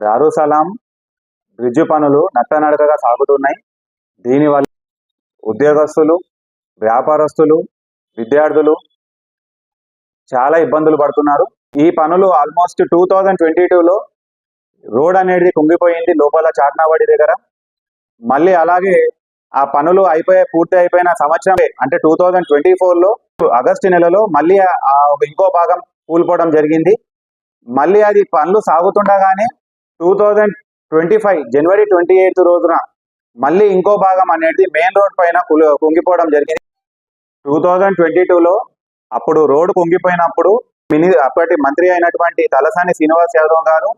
దారుసలాం bridge పనులు నట్టనడకగా సాగుతున్నాయి దీనివల్ల ఉద్యోగస్తులు వ్యాపారస్తులు విద్యార్థులు చాలా ఇబ్బందులు పడుతున్నారు. ఈ పనులు ఆల్మోస్ట్ టూ థౌజండ్ ట్వంటీ టూలో రోడ్ అనేది కుంగిపోయింది లోపల చాట్నావాడి దగ్గర. మళ్ళీ అలాగే ఆ పనులు అయిపోయే పూర్తి అయిపోయిన సంవత్సరం అంటే టూ థౌజండ్ ట్వంటీ ఫోర్లో ఆగస్టు నెలలో మళ్ళీ ఆ- ఒక ఇంకో భాగం కూలిపోవడం జరిగింది. మళ్ళీ అది పనులు సాగుతుండగానే టూ థౌజండ్ ట్వంటీ ఫైవ్ జనవరి ట్వంటీ ఎయిత్ రోజున మళ్ళీ ఇంకో భాగం అనేది మెయిన్ రోడ్ పైన కుంగిపోవడం జరిగింది. టూ థౌజండ్ ట్వంటీ టూలో అప్పుడు రోడ్ కుంగిపోయినప్పుడు మిని అప్పటి మంత్రి అయినటువంటి తలసాని శ్రీనివాస్ యాదవ్ గారు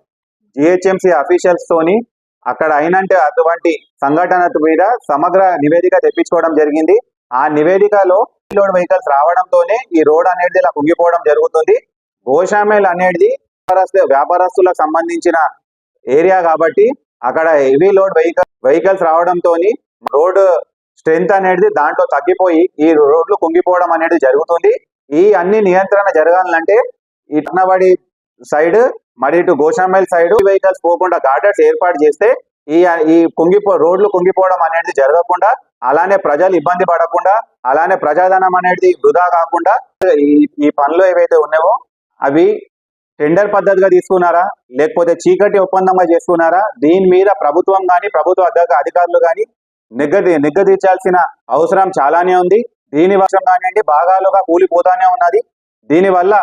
జిహెచ్ఎంసీ అఫీషియల్స్ తోని అక్కడ అయినంటే అటువంటి సంఘటన మీద సమగ్ర నివేదిక తెప్పించుకోవడం జరిగింది. ఆ నివేదికలో లోడ్ వెహికల్స్ రావడంతోనే ఈ రోడ్ అనేది ఇలా కుంగిపోవడం జరుగుతుంది. గోషామేల్ అనేది వ్యాపారస్తు వ్యాపారస్తులకు సంబంధించిన ఏరియా కాబట్టి అక్కడ హెవీ లోడ్ వెహికల్ వెహికల్స్ రావడంతో రోడ్ స్ట్రెంత్ అనేది దాంట్లో తగ్గిపోయి ఈ రోడ్లు కుంగిపోవడం అనేది జరుగుతుంది. ఈ అన్ని నియంత్రణ జరగాలంటే ఈ టన్నవాడి సైడ్ మరి ఇటు గోషామైల్ సైడ్ వెహికల్స్ పోకుండా గార్డర్స్ ఏర్పాటు చేస్తే ఈ ఈ కుంగిపో రోడ్లు కుంగిపోవడం అనేది జరగకుండా అలానే ప్రజలు ఇబ్బంది పడకుండా అలానే ప్రజాధనం అనేది వృధా కాకుండా ఈ పనులు ఏవైతే ఉన్నాయో అవి టెండర్ పద్ధతిగా తీసుకున్నారా? లేకపోతే చీకటి ఒప్పందంగా చేసుకున్నారా? దీని మీద ప్రభుత్వం కానీ ప్రభుత్వ అధికారులు కానీ నిగ్గది నిగ్గదీర్చాల్సిన అవసరం చాలానే ఉంది. దీని వర్షం కానివ్వండి భాగాలుగా కూలిపోతానే ఉన్నది. దీనివల్ల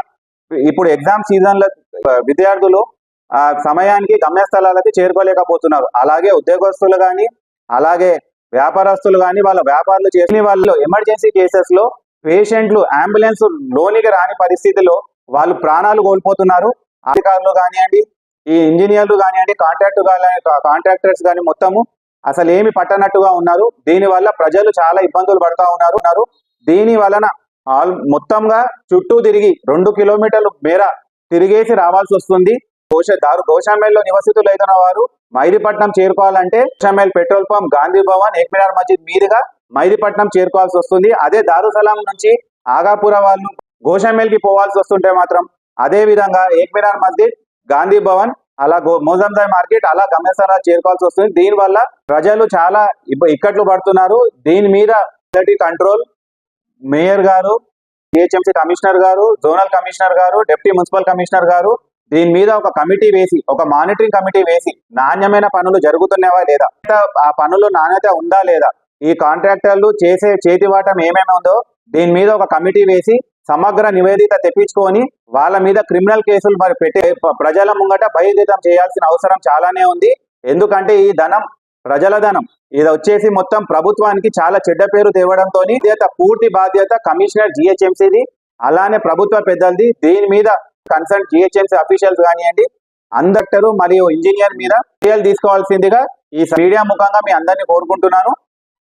ఇప్పుడు ఎగ్జామ్ సీజన్లో విద్యార్థులు ఆ సమయానికి గమ్యస్థలాలకి చేరుకోలేకపోతున్నారు. అలాగే ఉద్యోగస్తులు కానీ అలాగే వ్యాపారస్తులు కానీ వాళ్ళ వ్యాపారాలు చేసిన వాళ్ళు ఎమర్జెన్సీ కేసెస్లో పేషెంట్లు అంబులెన్స్ లోనికి రాని పరిస్థితిలో వాళ్ళు ప్రాణాలు కోల్పోతున్నారు. అధికారులు కానివ్వండి ఈ ఇంజనీర్లు కానివ్వండి కాంట్రాక్ట్ కాంట్రాక్టర్స్ కానీ మొత్తము అసలు ఏమి పట్టనట్టుగా ఉన్నారు. దీని వల్ల ప్రజలు చాలా ఇబ్బందులు పడతా ఉన్నారు. ఉన్నారు. దీని వలన ఆల్ మొత్తంగా చుట్టూ తిరిగి రెండు కిలోమీటర్లు మేర తిరిగేసి రావాల్సి వస్తుంది. గోష దారు గోషామేల్లో నివసితులు అయిన వారు మైదీపట్నం చేరుకోవాలంటే గోషామేల్ పెట్రోల్ పంప్ గాంధీ భవన్ ఎక్మినార్ మస్జిద్ మీదుగా మైదిపట్నం చేరుకోవాల్సి వస్తుంది. అదే దారుసలాం నుంచి ఆగాపుర వాళ్ళు గోషామేల్కి పోవాల్సి వస్తుంటే మాత్రం అదే విధంగా ఏక్మినార్ మస్జిద్ గాంధీ భవన్ అలా గో మోజందాయ్ మార్కెట్ అలా గమ్యస్థానాలు చేరుకోవాల్సి వస్తుంది. దీని వల్ల ప్రజలు చాలా ఇక్కట్లు పడుతున్నారు. దీని మీద కంట్రోల్. మేయర్ గారు జిహెచ్ఎంసీ కమిషనర్ గారు జోనల్ కమిషనర్ గారు డిప్యూటీ మున్సిపల్ కమిషనర్ గారు దీని మీద ఒక కమిటీ వేసి ఒక మానిటరింగ్ కమిటీ వేసి నాణ్యమైన పనులు జరుగుతున్నావా లేదా? ఆ పనులు నాణ్యత ఉందా లేదా? ఈ కాంట్రాక్టర్లు చేసే చేతివాటం ఏమేమి ఉందో దీని మీద ఒక కమిటీ వేసి సమగ్ర నివేదిక తెప్పించుకొని వాళ్ళ మీద క్రిమినల్ కేసులు మరి పెట్టే ప్రజల ముంగట బహిర్గతం చేయాల్సిన అవసరం చాలానే ఉంది. ఎందుకంటే ఈ ధనం ప్రజల ధనం ఇది వచ్చేసి మొత్తం ప్రభుత్వానికి చాలా చెడ్డ పేరు తేవడంతో బాధ్యత పూర్తి బాధ్యత కమిషనర్ జిహెచ్ఎంసీది. అలానే ప్రభుత్వ పెద్దలది దీని మీద కన్సర్న్ జిహెచ్ఎంసీ అఫీషియల్స్ కానివ్వండి అందక్టరు మరియు ఇంజనీర్ మీద చర్యలు తీసుకోవాల్సిందిగా ఈ మీడియా ముఖంగా మీ అందరినీ కోరుకుంటున్నాను.